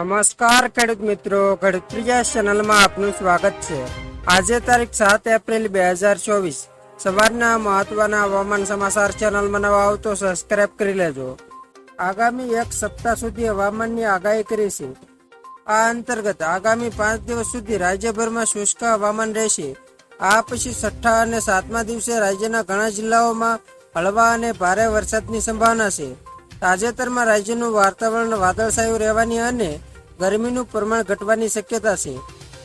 નમસ્કાર, ખેડૂત મિત્રો. ખેડૂત પ્રિયા ચેનલમાં આપનું સ્વાગત છે. આજે તારીખ સાત એપ્રિલ બે હજાર ચોવીસ. સવારના મહત્વના હવામાન સમાચાર ચેનલમાં નવા આવો તો કરી લેજો. આગામી એક સપ્તાહ સુધી હવામાનની આગાહી કરી છે આ અંતર્ગત આગામી પાંચ દિવસ સુધી રાજ્યભરમાં શુષ્ક હવામાન રહેશે. આ પછી છઠ્ઠા અને સાતમા દિવસે રાજ્યના ઘણા જિલ્લાઓમાં હળવા અને ભારે વરસાદની સંભાવના છે. તાજેતરમાં રાજ્યનું વાતાવરણ વાદળછાયું રહેવાની અને ગરમીનું પ્રમાણ ઘટવાની શક્યતા છે.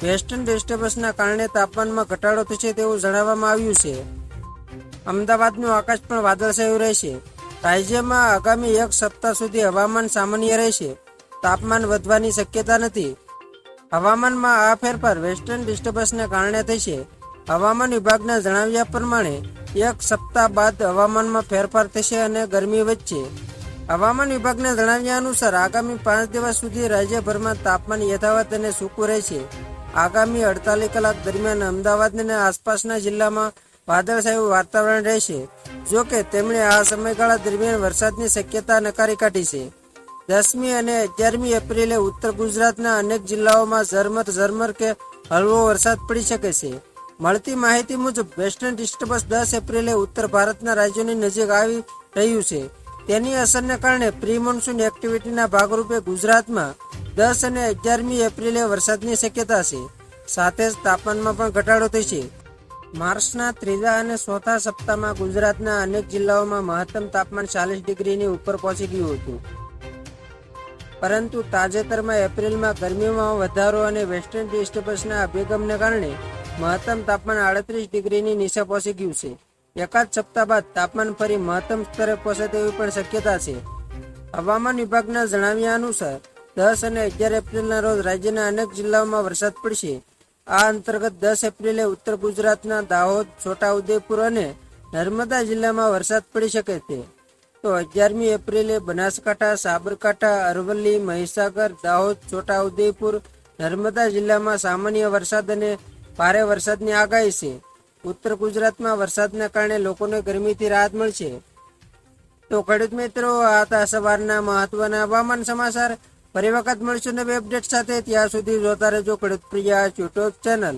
વેસ્ટર્ન ડિસ્ટર્બન્સના કારણે તાપમાનમાં ઘટાડો થશે તેવું જણાવવામાં આવ્યું છે. અમદાવાદનું આકાશ પણ વાદળછાયું રહેશે. રાજ્યમાં આગામી એક સપ્તાહ સુધી હવામાન સામાન્ય રહેશે. તાપમાન વધવાની શક્યતા નથી. હવામાનમાં આ ફેરફાર વેસ્ટર્ન ડિસ્ટર્બન્સને કારણે થશે. હવામાન વિભાગના જણાવ્યા પ્રમાણે, એક સપ્તાહ બાદ હવામાનમાં ફેરફાર થશે અને ગરમી વધશે. હવામાન વિભાગના જણાવ્યા અનુસાર આગામી પાંચ દિવસ સુધી રાજ્યભરમાં તાપમાન યથાવત અને સૂકું રહેશે. આગામી અડતાલીસ કલાક દરમિયાન અમદાવાદ અને આસપાસના જિલ્લામાં વાદળછાયું વાતાવરણ રહેશે, જો કે તેમણે આ સમયગાળા દરમિયાન વરસાદની શક્યતા નકારી કાઢી છે. દસમી અને અગિયારમી એપ્રિલે ઉત્તર ગુજરાતના અનેક જિલ્લાઓમાં ઝરમર ઝરમર કે હળવો વરસાદ પડી શકે છે. મળતી માહિતી મુજબ, વેસ્ટર્ન ડિસ્ટર્બન્સ દસ એપ્રિલે ઉત્તર ભારતના રાજ્યોની નજીક આવી રહ્યું છે. તેની અસરને કારણે પ્રી મોન્સૂન એક્ટિવિટીના ભાગરૂપે ગુજરાતમાં દસ અને અગિયારમી એપ્રિલે વરસાદની શક્યતા છે. સાથે જ તાપમાનમાં પણ ઘટાડો થશે. માર્ચના ત્રીજા અને ચોથા સપ્તાહમાં ગુજરાતના અનેક જિલ્લાઓમાં મહત્તમ તાપમાન ચાલીસ ડિગ્રીની ઉપર પહોંચી ગયું હતું. પરંતુ તાજેતરમાં એપ્રિલમાં ગરમીમાં વધારો અને વેસ્ટર્ન ડિસ્ટર્બન્સના અભિગમને કારણે મહત્તમ તાપમાન આડત્રીસ ડિગ્રીની નીચે પહોંચી ગયું છે. એકાદ સપ્તાહ બાદ તાપમાન ફરી મહત્તમ સ્તરે પહોંચે તેવી પણ શક્યતા છે. હવામાન વિભાગના જણાવ્યા અનુસાર દસ અને અગિયાર એપ્રિલના રોજ રાજ્યના અનેક જિલ્લાઓમાં વરસાદ પડશે. આ અંતર્ગત દસ એપ્રિલે ઉત્તર ગુજરાતના દાહોદ, છોટાઉદેપુર અને નર્મદા જિલ્લામાં વરસાદ પડી શકે છે. તો અગિયારમી એપ્રિલે બનાસકાંઠા, સાબરકાંઠા, અરવલ્લી, મહીસાગર, દાહોદ, છોટાઉદેપુર, નર્મદા જિલ્લામાં સામાન્ય વરસાદ અને ભારે વરસાદની આગાહી છે. ઉત્તર ગુજરાતમાં વરસાદના કારણે લોકોને ગરમીથી રાહત મળશે. તો ખેડૂત મિત્રો, આ હતા સવારના મહત્વના હવામાન સમાચાર. ફરી વખત મળશું નવી અપડેટ સાથે. ત્યાં સુધી જોતા રહેજો ખેડૂત પ્રિયા યુટ્યુબ ચેનલ.